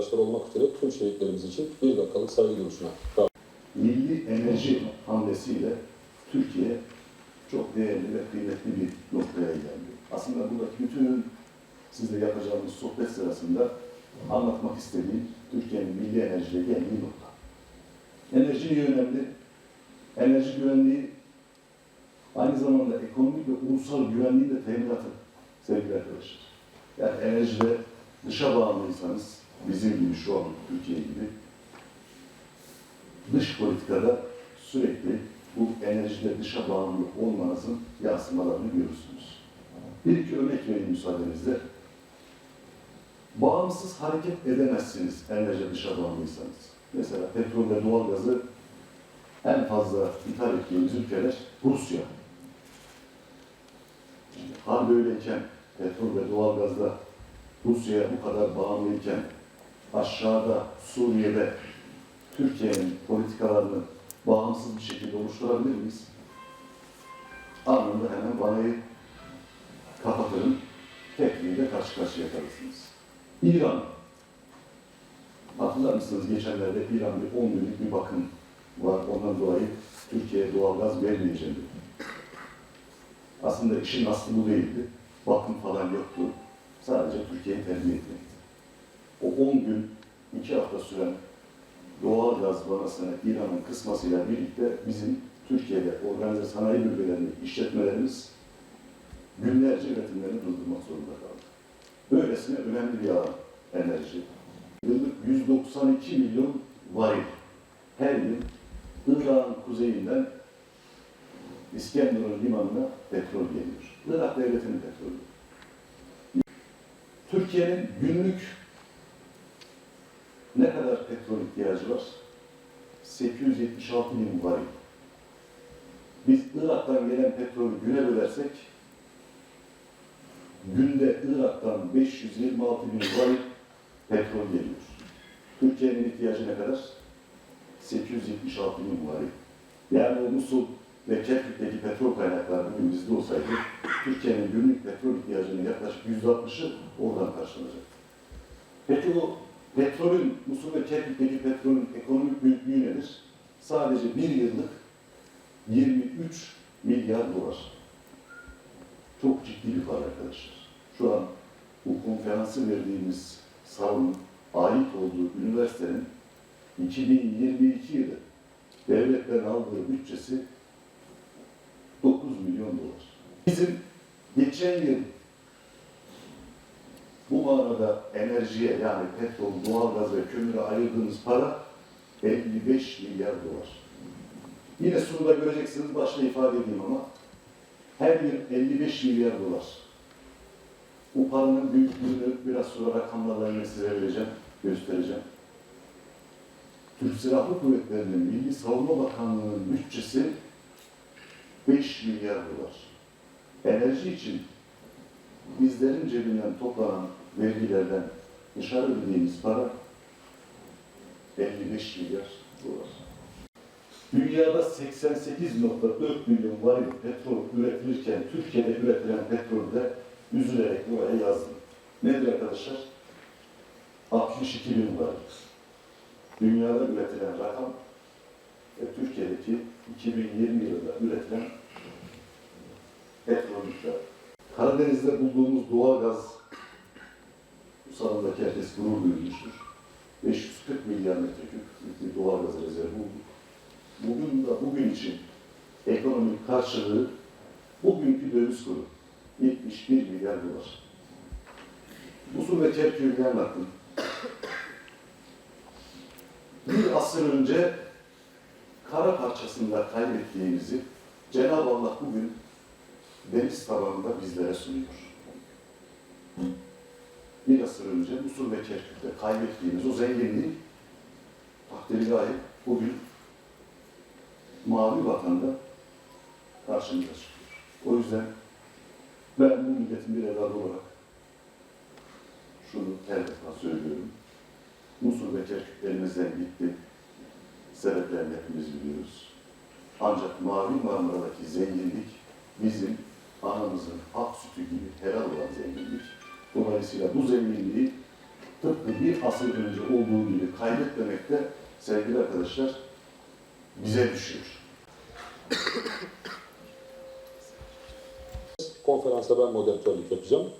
arkadaşlar olmak üzere tüm şehitlerimiz için bir dakikalık saygı duruşuna. milli enerji hamlesiyle Türkiye çok değerli ve kıymetli bir noktaya geldi. Aslında buradaki bütün sizle yapacağımız sohbet sırasında anlatmak istediğim Türkiye'nin milli enerjiye geldiği nokta. Enerji niye önemli? Enerji güvenliği aynı zamanda ekonomik ve ulusal güvenliğin de teminatı sevgili arkadaşlar. Yani enerjide dışa bağımlıysanız bizim gibi şu an Türkiye gibi dış politikada sürekli bu enerjide dışa bağımlı olmanızın yansımalarını görürsünüz. Bir iki örnek vereyim müsaadenizle. Bağımsız hareket edemezsiniz enerji dışa bağımlıysanız. Mesela petrol ve doğalgazı en fazla ithal ettiğimiz ülkeler Rusya. Şimdi hal böyleyken petrol ve doğalgazda Rusya'ya bu kadar bağımlıyken aşağıda Suriye'de Türkiye'nin politikalarını bağımsız bir şekilde oluşturabilir miyiz? Anında hemen vanayı kapatırım, tekniğiyle karşı karşıya kalırsınız. İran. Hatırlar mısınız geçenlerde İran bir 10 günlük bir bakım var. Ondan dolayı Türkiye'ye doğalgaz vermeyeceğim dedi. Aslında işin aslı bu değildi. Bakım falan yoktu. Sadece Türkiye'yi terbiye etmekti. O 10 gün, 2 hafta süren doğal gaz vanasını İran'ın kısmasıyla birlikte bizim Türkiye'de organize sanayi bölgelerini, işletmelerimiz günlerce üretimlerini durdurmak zorunda kaldı. Böylesine önemli bir alan enerji. Yıllık 192 milyon varil her yıl Irak'ın kuzeyinden İskenderun limanına petrol geliyor. Irak devletinin petrolü. Türkiye'nin günlük ne kadar petrol ihtiyacı var? 876 bin varil. Biz Irak'tan gelen petrolü güne bölersek günde Irak'tan 526 bin varil petrol geliyor. Türkiye'nin ihtiyacı ne kadar? 876 bin varil. Yani o Musul ve Kerkük'teki petrol kaynakları bugün bizde olsaydı Türkiye'nin günlük petrol ihtiyacının yaklaşık %60'ı oradan karşılanacak. Peki o petrolün, Musul ve Kerkük'teki petrolün ekonomik büyüklüğü nedir? Sadece bir yıllık 23 milyar dolar. Çok ciddi bir para arkadaşlar. Şu an bu konferansı verdiğimiz salonun ait olduğu üniversitenin 2022 yılı devletten aldığı bütçesi 9 milyon dolar. Bizim geçen yıl manada enerjiye yani petrol, doğalgaz ve kömüre ayırdığımız para 55 milyar dolar. Yine sunumda göreceksiniz, başta ifade edeyim ama her yıl 55 milyar dolar. Bu paranın büyüklüğünü biraz sonra rakamlarla yine size vereceğim, göstereceğim. Türk Silahlı Kuvvetleri'nin Milli Savunma Bakanlığı'nın bütçesi 5 milyar dolar. Enerji için bizlerin cebinden toplanan vergilerden dışarı ödediğimiz para 55 milyar dolar. Dünyada 88.4 milyon varil petrol üretilirken Türkiye'de üretilen petrolü de üzülerek buraya yazdım. Nedir arkadaşlar? 62 bin varil. Dünyada üretilen rakam ve Türkiye'deki 2020 yılında üretilen petrol miktarı. Karadeniz'de bulduğumuz doğal gaz bu salondaki herkes gurur duymuştur. 540 milyar metreküp doğal gaz rezervi bulduk. Bugün de bugün için ekonomik karşılığı bugünkü döviz kuru 71 milyar dolar. Musul ve Kerkük'ü anlattım. Bir asır önce kara parçasında kaybettiğimizi Cenab-ı Allah bugün deniz tabanında bizlere sunuyor. Bir asır önce Musul ve Kerkük'te kaybettiğimiz o zenginliği takdiri gayet bugün mavi vatanda karşımıza çıkıyor. O yüzden Ben bu milletin bir evladı olarak şunu her defa söylüyorum. Musul ve Kerkük elimizden gitti. Sebeplerini hepimiz biliyoruz. Ancak Mavi Marmara'daki zenginlik bizim anamızın ak sütü gibi helal olan zenginlik. Dolayısıyla bu zenginliği tıpkı bir asır önce olduğu gibi kaybetmemek de sevgili arkadaşlar bize düşüyor. Konferansta ben moderatörlük yapacağım.